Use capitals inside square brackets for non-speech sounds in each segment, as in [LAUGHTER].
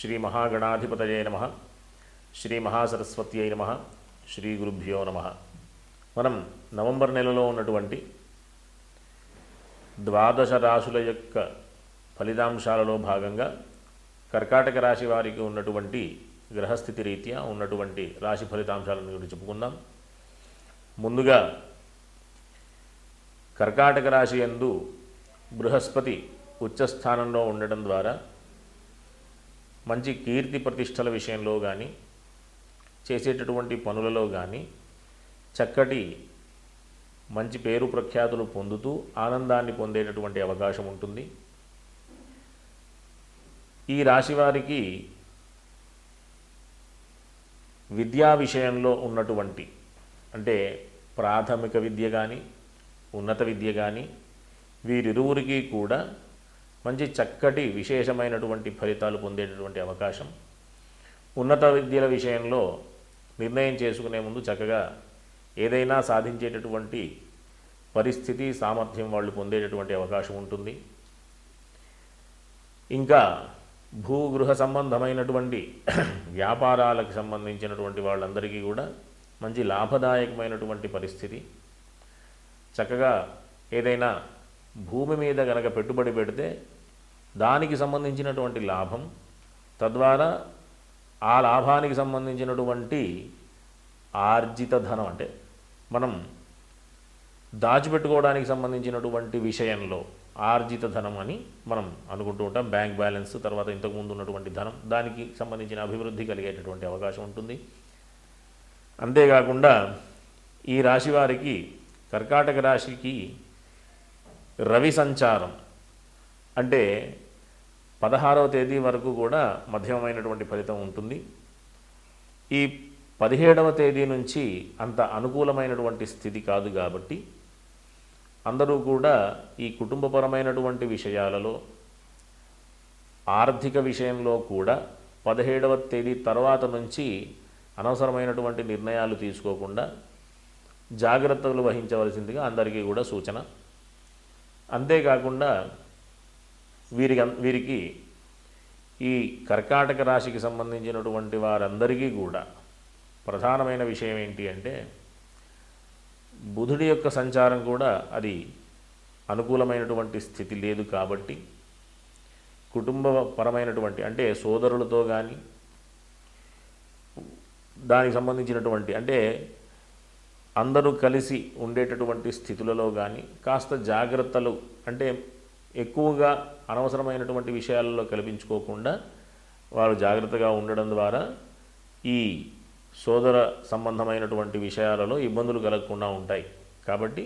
శ్రీ మహాగణాధిపతయే నమ. శ్రీ మహాసరస్వత్యై నమ. శ్రీ గురుభ్యో నమ. మనం నవంబర్ నెలలో ఉన్నటువంటి ద్వాదశ రాశుల యొక్క ఫలితాంశాలలో భాగంగా కర్కాటక రాశి వారికి ఉన్నటువంటి గ్రహస్థితి రీత్యా ఉన్నటువంటి రాశి ఫలితాంశాలను గురించి చెప్పుకుందాం. ముందుగా కర్కాటక రాశి యందు బృహస్పతి ఉచ్చస్థానంలో ఉండడం ద్వారా మంచి కీర్తి ప్రతిష్టల విషయంలో కానీ చేసేటటువంటి పనులలో కానీ చక్కటి మంచి పేరు ప్రఖ్యాతులు పొందుతూ ఆనందాన్ని పొందేటటువంటి అవకాశం ఉంటుంది. ఈ రాశి వారికి విద్యా విషయంలో ఉన్నటువంటి అంటే ప్రాథమిక విద్య కానీ ఉన్నత విద్య కానీ వీరిరువురికి కూడా మంచి చక్కటి విశేషమైనటువంటి ఫలితాలు పొందేటటువంటి అవకాశం. ఉన్నత విద్యల విషయంలో నిర్ణయం చేసుకునే ముందు చక్కగా ఏదైనా సాధించేటటువంటి పరిస్థితి సామర్థ్యం వాళ్ళు పొందేటటువంటి అవకాశం ఉంటుంది. ఇంకా భూగృహ సంబంధమైనటువంటి [CLEARS THROAT] వ్యాపారాలకు సంబంధించినటువంటి వాళ్ళందరికీ కూడా మంచి లాభదాయకమైనటువంటి పరిస్థితి. చక్కగా ఏదైనా భూమి మీద గనక పెట్టుబడి పెడితే దానికి సంబంధించినటువంటి లాభం తద్వారా ఆ లాభానికి సంబంధించినటువంటి ఆర్జిత ధనం అంటే మనం దాచిపెట్టుకోవడానికి సంబంధించినటువంటి విషయంలో ఆర్జిత ధనం అని మనం అనుకుంటూ ఉంటాం. బ్యాంక్ బ్యాలెన్స్ తర్వాత ఇంతకుముందు ఉన్నటువంటి ధనం దానికి సంబంధించిన అభివృద్ధి కలిగేటటువంటి అవకాశం ఉంటుంది. అంతేకాకుండా ఈ రాశి వారికి కర్కాటక రాశికి రవి సంచారం. అంటే పదహారవ తేదీ వరకు కూడా మధ్యమైనటువంటి ఫలితం ఉంటుంది. ఈ పదిహేడవ తేదీ నుంచి అంత అనుకూలమైనటువంటి స్థితి కాదు కాబట్టి అందరూ కూడా ఈ కుటుంబపరమైనటువంటి విషయాలలో ఆర్థిక విషయంలో కూడా పదిహేడవ తేదీ తర్వాత నుంచి అనవసరమైనటువంటి నిర్ణయాలు తీసుకోకుండా జాగ్రత్తలు వహించవలసిందిగా అందరికీ కూడా సూచన. అంతేకాకుండా వీరికి వీరికి ఈ కర్కాటక రాశికి సంబంధించినటువంటి వారందరికీ కూడా ప్రధానమైన విషయం ఏంటి అంటే బుధుడి యొక్క సంచారం కూడా అది అనుకూలమైనటువంటి స్థితి లేదు కాబట్టి కుటుంబపరమైనటువంటి అంటే సోదరులతో కానీ దానికి సంబంధించినటువంటి అంటే అందరూ కలిసి ఉండేటటువంటి స్థితులలో కానీ కాస్త జాగ్రత్తలు అంటే ఎక్కువగా అనవసరమైనటువంటి విషయాలలో కల్పించుకోకుండా వారు జాగ్రత్తగా ఉండడం ద్వారా ఈ సోదర సంబంధమైనటువంటి విషయాలలో ఇబ్బందులు కలగకుండా ఉంటాయి. కాబట్టి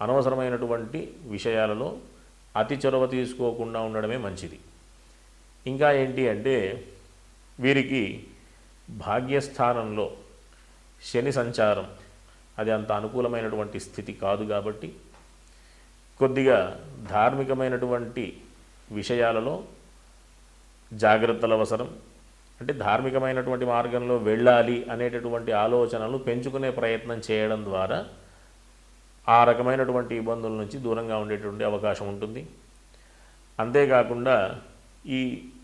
అనవసరమైనటువంటి విషయాలలో అతి చొరవ తీసుకోకుండా ఉండడమే మంచిది. ఇంకా ఏంటి అంటే వీరికి భాగ్యస్థానంలో శని సంచారం అది అంత అనుకూలమైనటువంటి స్థితి కాదు కాబట్టి కొద్దిగా ధార్మికమైనటువంటి విషయాలలో జాగ్రత్తలు అవసరం. అంటే ధార్మికమైనటువంటి మార్గంలో వెళ్ళాలి అనేటటువంటి ఆలోచనలు పెంచుకునే ప్రయత్నం చేయడం ద్వారా ఆ రకమైనటువంటి ఇబ్బందుల నుంచి దూరంగా ఉండేటువంటి అవకాశం ఉంటుంది. అంతేకాకుండా ఈ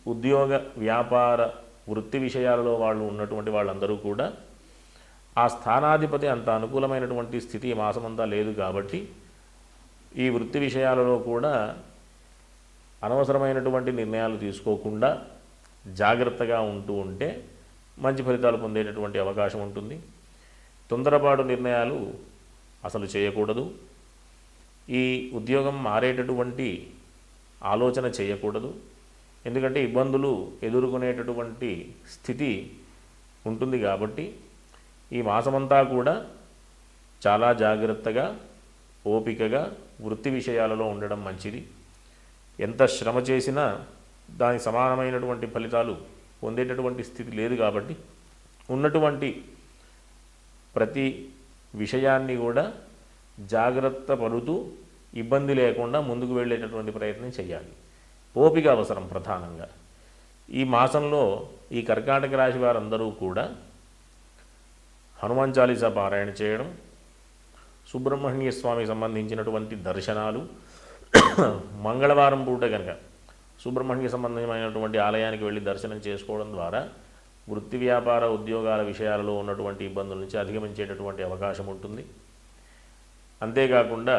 ఉద్యోగ వ్యాపార వృత్తి విషయాలలో వాళ్ళు ఉన్నటువంటి వాళ్ళందరూ కూడా ఆ స్థానాధిపతి అంత అనుకూలమైనటువంటి స్థితి మాసమంతా లేదు కాబట్టి ఈ వృత్తి విషయాలలో కూడా అనవసరమైనటువంటి నిర్ణయాలు తీసుకోకుండా జాగ్రత్తగా ఉంటూ ఉంటే మంచి ఫలితాలు పొందేటటువంటి అవకాశం ఉంటుంది. తొందరపాటు నిర్ణయాలు అసలు చేయకూడదు. ఈ ఉద్యోగం మారేటటువంటి ఆలోచన చేయకూడదు. ఎందుకంటే ఇబ్బందులు ఎదుర్కొనేటటువంటి స్థితి ఉంటుంది కాబట్టి ఈ మాసమంతా కూడా చాలా జాగ్రత్తగా ఓపికగా వృత్తి విషయాలలో ఉండడం మంచిది. ఎంత శ్రమ చేసినా దానికి సమానమైనటువంటి ఫలితాలు పొందేటటువంటి స్థితి లేదు కాబట్టి ఉన్నటువంటి ప్రతి విషయాన్ని కూడా జాగ్రత్త పడుతూ ఇబ్బంది లేకుండా ముందుకు వెళ్ళేటటువంటి ప్రయత్నం చేయాలి. ఓపిక అవసరం ప్రధానంగా. ఈ మాసంలో ఈ కర్కాటక రాశి వారందరూ కూడా హనుమాన్ చాలీసా పారాయణ చేయడం సుబ్రహ్మణ్య స్వామికి సంబంధించినటువంటి దర్శనాలు మంగళవారం పూట కనుక సుబ్రహ్మణ్య సంబంధమైనటువంటి ఆలయానికి వెళ్ళి దర్శనం చేసుకోవడం ద్వారా వృత్తి వ్యాపార ఉద్యోగాల విషయాలలో ఉన్నటువంటి ఇబ్బందుల నుంచి అధిగమించేటటువంటి అవకాశం ఉంటుంది. అంతేకాకుండా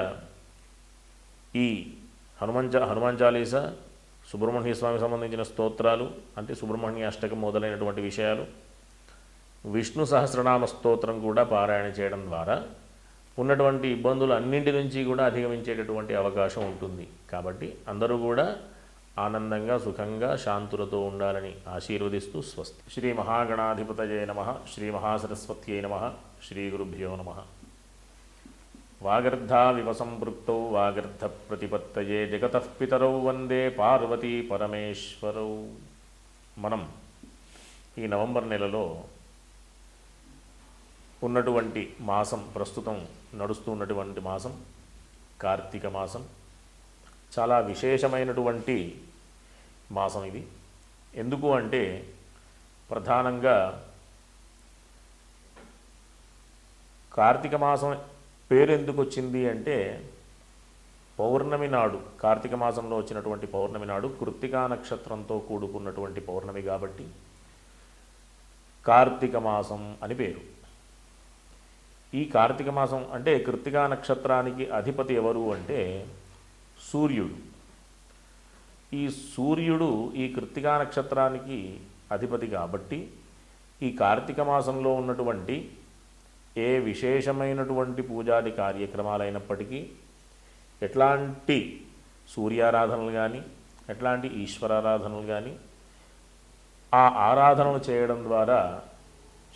ఈ హనుమాన్ హనుమాన్ చాలీస సుబ్రహ్మణ్య స్వామికి సంబంధించిన స్తోత్రాలు అంటే సుబ్రహ్మణ్య అష్టకం మొదలైనటువంటి విషయాలు విష్ణు సహస్రనామ స్తోత్రం కూడా పారాయణ చేయడం ద్వారా ఉన్నటువంటి ఇబ్బందులు అన్నింటి నుంచి కూడా అధిగమించేటటువంటి అవకాశం ఉంటుంది. కాబట్టి అందరూ కూడా ఆనందంగా సుఖంగా శాంతులతో ఉండాలని ఆశీర్వదిస్తూ స్వస్తి. శ్రీ మహాగణాధిపతయే నమ. శ్రీ మహాసరస్వత్యై నమ. శ్రీ గురుభ్యో నమ. వాగర్ధావివ సంపృక్తౌ వాగర్ధ ప్రతిపత్తయే జగత పితరౌ వందే పార్వతీ పరమేశ్వరౌ. మనం ఈ నవంబర్ నెలలో ఉన్నటువంటి మాసం ప్రస్తుతం నడుస్తూ ఉన్నటువంటి మాసం కార్తీక మాసం చాలా విశేషమైనటువంటి మాసం ఇది. ఎందుకు అంటే ప్రధానంగా కార్తీక మాసం పేరు ఎందుకు వచ్చింది అంటే పౌర్ణమి నాడు కార్తీక మాసంలో వచ్చినటువంటి పౌర్ణమి నాడు కృత్తికా నక్షత్రంతో కూడుకున్నటువంటి పౌర్ణమి కాబట్టి కార్తీక మాసం అని పేరు. ఈ కార్తీక మాసం అంటే కృత్తికా నక్షత్రానికి అధిపతి ఎవరు అంటే సూర్యుడు. ఈ సూర్యుడు ఈ కృత్తికా నక్షత్రానికి అధిపతి కాబట్టి ఈ కార్తీక మాసంలో ఉన్నటువంటి ఏ విశేషమైనటువంటి పూజాది కార్యక్రమాలైనప్పటికీ ఎట్లాంటి సూర్యారాధనలు కానీ ఎట్లాంటి ఈశ్వరారాధనలు కానీ ఆ ఆరాధనలు చేయడం ద్వారా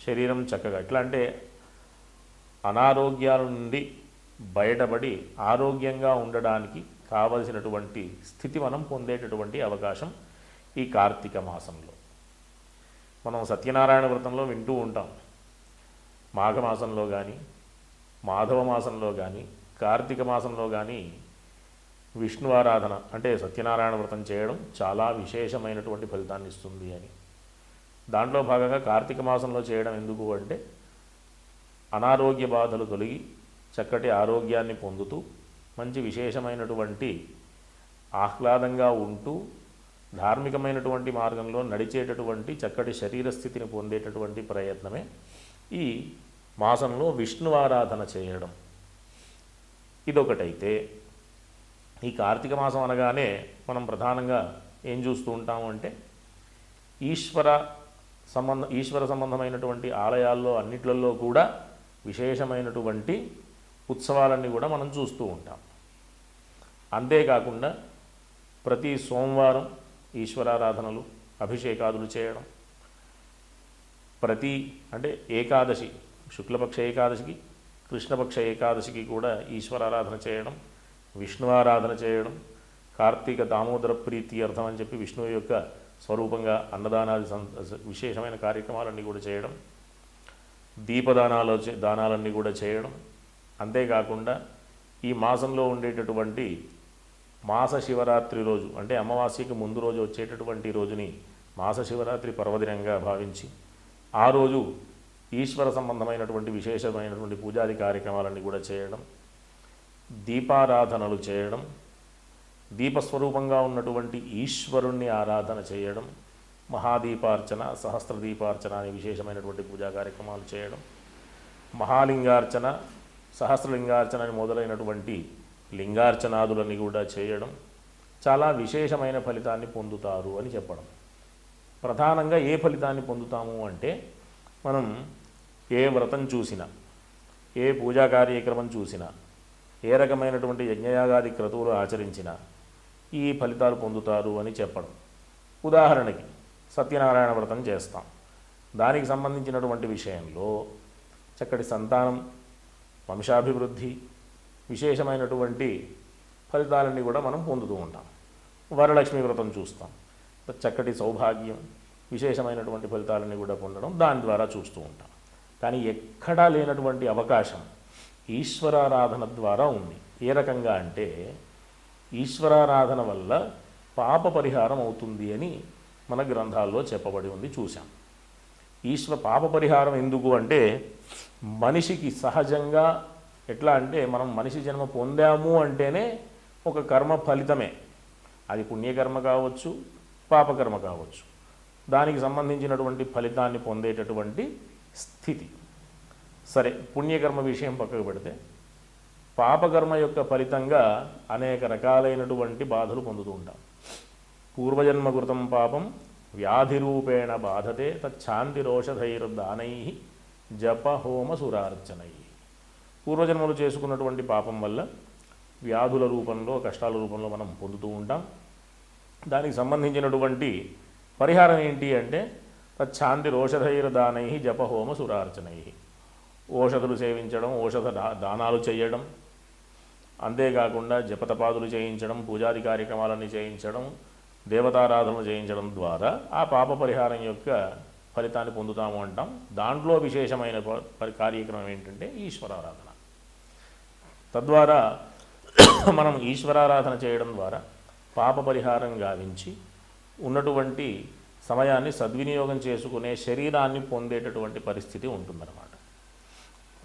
శరీరం చక్కగా ఎట్లా అంటే అనారోగ్యాల నుండి బయటపడి ఆరోగ్యంగా ఉండడానికి కావలసినటువంటి స్థితి మనం పొందేటటువంటి అవకాశం ఈ కార్తీక మాసంలో. మనం సత్యనారాయణ వ్రతంలో వింటూ ఉంటాం. మాఘమాసంలో కానీ మాధవ మాసంలో కానీ కార్తీక మాసంలో కానీ విష్ణు ఆరాధన అంటే సత్యనారాయణ వ్రతం చేయడం చాలా విశేషమైనటువంటి ఫలితాన్ని ఇస్తుంది అని. దాంట్లో భాగంగా కార్తీక మాసంలో చేయడం ఎందుకు అంటే అనారోగ్య బాధలు తొలగి చక్కటి ఆరోగ్యాన్ని పొందుతూ మంచి విశేషమైనటువంటి ఆహ్లాదంగా ఉంటూ ధార్మికమైనటువంటి మార్గంలో నడిచేటటువంటి చక్కటి శరీర స్థితిని పొందేటటువంటి ప్రయత్నమే ఈ మాసంలో విష్ణు ఆరాధన చేయడం. ఇదొకటైతే ఈ కార్తీక మాసం అనగానే మనం ప్రధానంగా ఏం చూస్తూ ఉంటాము అంటే ఈశ్వర సంబంధ ఈశ్వర సంబంధమైనటువంటి ఆలయాల్లో అన్నిట్లలో కూడా విశేషమైనటువంటి ఉత్సవాలన్నీ కూడా మనం చూస్తూ ఉంటాం. అంతేకాకుండా ప్రతి సోమవారం ఈశ్వరారాధనలు అభిషేకాదులు చేయడం. ప్రతి అంటే ఏకాదశి శుక్లపక్ష ఏకాదశికి కృష్ణపక్ష ఏకాదశికి కూడా ఈశ్వరారాధన చేయడం విష్ణు ఆరాధన చేయడం కార్తీక దామోదర ప్రీతి అర్థం అని చెప్పి విష్ణువు యొక్క స్వరూపంగా అన్నదానాది సం విశేషమైన కార్యక్రమాలన్నీ కూడా చేయడం. దీపదానాలు దానాలన్నీ కూడా చేయడం. అంతేకాకుండా ఈ మాసంలో ఉండేటటువంటి మాస శివరాత్రి రోజు అంటే అమావాస్యకి ముందు రోజు వచ్చేటటువంటి రోజుని మాస శివరాత్రి పర్వదినంగా భావించి ఆ రోజు ఈశ్వర సంబంధమైనటువంటి విశేషమైనటువంటి పూజాది కార్యక్రమాలన్నీ కూడా చేయడం దీపారాధనలు చేయడం దీపస్వరూపంగా ఉన్నటువంటి ఈశ్వరుణ్ణి ఆరాధన చేయడం మహాదీపార్చన సహస్రదీపార్చన అనే విశేషమైనటువంటి పూజా కార్యక్రమాలు చేయడం మహాలింగార్చన సహస్రలింగార్చన అని మొదలైనటువంటి లింగార్చనాదులని కూడా చేయడం చాలా విశేషమైన ఫలితాన్ని పొందుతారు అని చెప్పడం. ప్రధానంగా ఏ ఫలితాన్ని పొందుతాము అంటే మనం ఏ వ్రతం చూసినా ఏ పూజా కార్యక్రమం చూసినా ఏ రకమైనటువంటి యజ్ఞయాగాది క్రతువులు ఆచరించినా ఈ ఫలితాలు పొందుతారు అని చెప్పడం. ఉదాహరణకి సత్యనారాయణ వ్రతం చేస్తాం. దానికి సంబంధించినటువంటి విషయంలో చక్కటి సంతానం వంశాభివృద్ధి విశేషమైనటువంటి ఫలితాలన్నీ కూడా మనం పొందుతూ ఉంటాం. వరలక్ష్మి వ్రతం చూస్తాం. చక్కటి సౌభాగ్యం విశేషమైనటువంటి ఫలితాలన్నీ కూడా పొందడం దాని ద్వారా చూస్తూ ఉంటాం. కానీ ఎక్కడా లేనటువంటి అవకాశం ఈశ్వరారాధన ద్వారా ఉంది. ఏ రకంగా అంటే ఈశ్వరారాధన వల్ల పాప పరిహారం అవుతుంది అని మన గ్రంథాల్లో చెప్పబడి ఉంది చూసాం ఈశ్వర పాప పరిహారం ఎందుకు అంటే మనిషికి సహజంగా ఎట్లా అంటే మనం మనిషి జన్మ పొందాము అంటేనే ఒక కర్మ ఫలితమే. అది పుణ్యకర్మ కావచ్చు పాపకర్మ కావచ్చు. దానికి సంబంధించినటువంటి ఫలితాన్ని పొందేటటువంటి స్థితి. సరే పుణ్యకర్మ విషయం పక్కకు పెడితే పాపకర్మ యొక్క ఫలితంగా అనేక రకాలైనటువంటి బాధలు పొందుతూ ఉంటాం. పూర్వజన్మకృతం పాపం వ్యాధిరూపేణ బాధతే తచ్ఛాంతిరోషధైర్దానై జప హోమ సురార్చనై పూర్వజన్మలు చేసుకున్నటువంటి పాపం వల్ల వ్యాధుల రూపంలో కష్టాల రూపంలో మనం పొందుతూ ఉంటాం. దానికి సంబంధించినటువంటి పరిహారం ఏంటి అంటే తచ్ఛాంతి రోషధైర్దానై జప హోమ సురార్చనై ఓషధులు సేవించడం ఓషధ దా- దానాలు చేయడం అంతేకాకుండా జపతపాదులు చేయించడం పూజాది కార్యక్రమాలన్నీ చేయించడం దేవతారాధన చేయించడం ద్వారా ఆ పాప పరిహారం యొక్క ఫలితాన్ని పొందుతాము అంటాం. దాంట్లో విశేషమైన ప- పరి- కార్యక్రమం ఏంటంటే ఈశ్వరారాధన. తద్వారా [COUGHS] మనం ఈశ్వరారాధన చేయడం ద్వారా పాప పరిహారం గావించి ఉన్నటువంటి సమయాన్ని సద్వినియోగం చేసుకునే శరీరాన్ని పొందేటటువంటి పరిస్థితి ఉంటుందన్నమాట.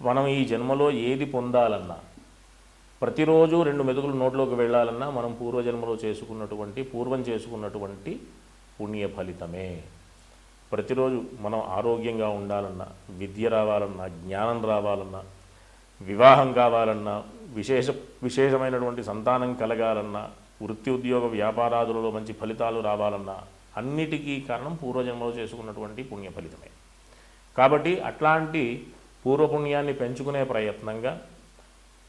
మనం ఈ జన్మలో ఏది పొందాలన్నా ప్రతిరోజు రెండు మెతుకులు నోట్లోకి వెళ్ళాలన్నా మనం పూర్వజన్మలో చేసుకున్నటువంటి పూర్వం చేసుకున్నటువంటి పుణ్య ఫలితమే. ప్రతిరోజు మనం ఆరోగ్యంగా ఉండాలన్నా విద్య రావాలన్నా జ్ఞానం రావాలన్నా వివాహం కావాలన్నా విశేష విశేషమైనటువంటి సంతానం కలగాలన్నా వృత్తి ఉద్యోగ వ్యాపారాదులలో మంచి ఫలితాలు రావాలన్నా అన్నిటికీ కారణం పూర్వజన్మలో చేసుకున్నటువంటి పుణ్య ఫలితమే. కాబట్టి అట్లాంటి పూర్వపుణ్యాన్ని పెంచుకునే ప్రయత్నంగా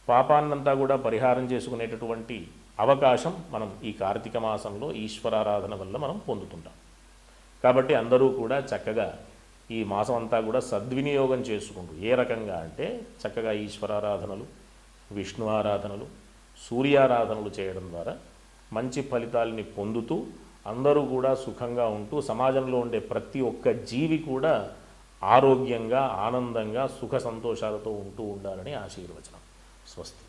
పాపాన్నంతా కూడా పరిహారం చేసుకునేటటువంటి అవకాశం మనం ఈ కార్తీక మాసంలో ఈశ్వరారాధన వల్ల మనం పొందుతుంటాం. కాబట్టి అందరూ కూడా చక్కగా ఈ మాసం అంతా కూడా సద్వినియోగం చేసుకుంటూ ఏ రకంగా అంటే చక్కగా ఈశ్వరారాధనలు విష్ణు ఆరాధనలు సూర్యారాధనలు చేయడం ద్వారా మంచి ఫలితాలని పొందుతూ అందరూ కూడా సుఖంగా ఉంటూ సమాజంలో ఉండే ప్రతి ఒక్క జీవి కూడా ఆరోగ్యంగా ఆనందంగా సుఖ సంతోషాలతో ఉంటూ ఉండాలని ఆశీర్వచనం. స్వస్తి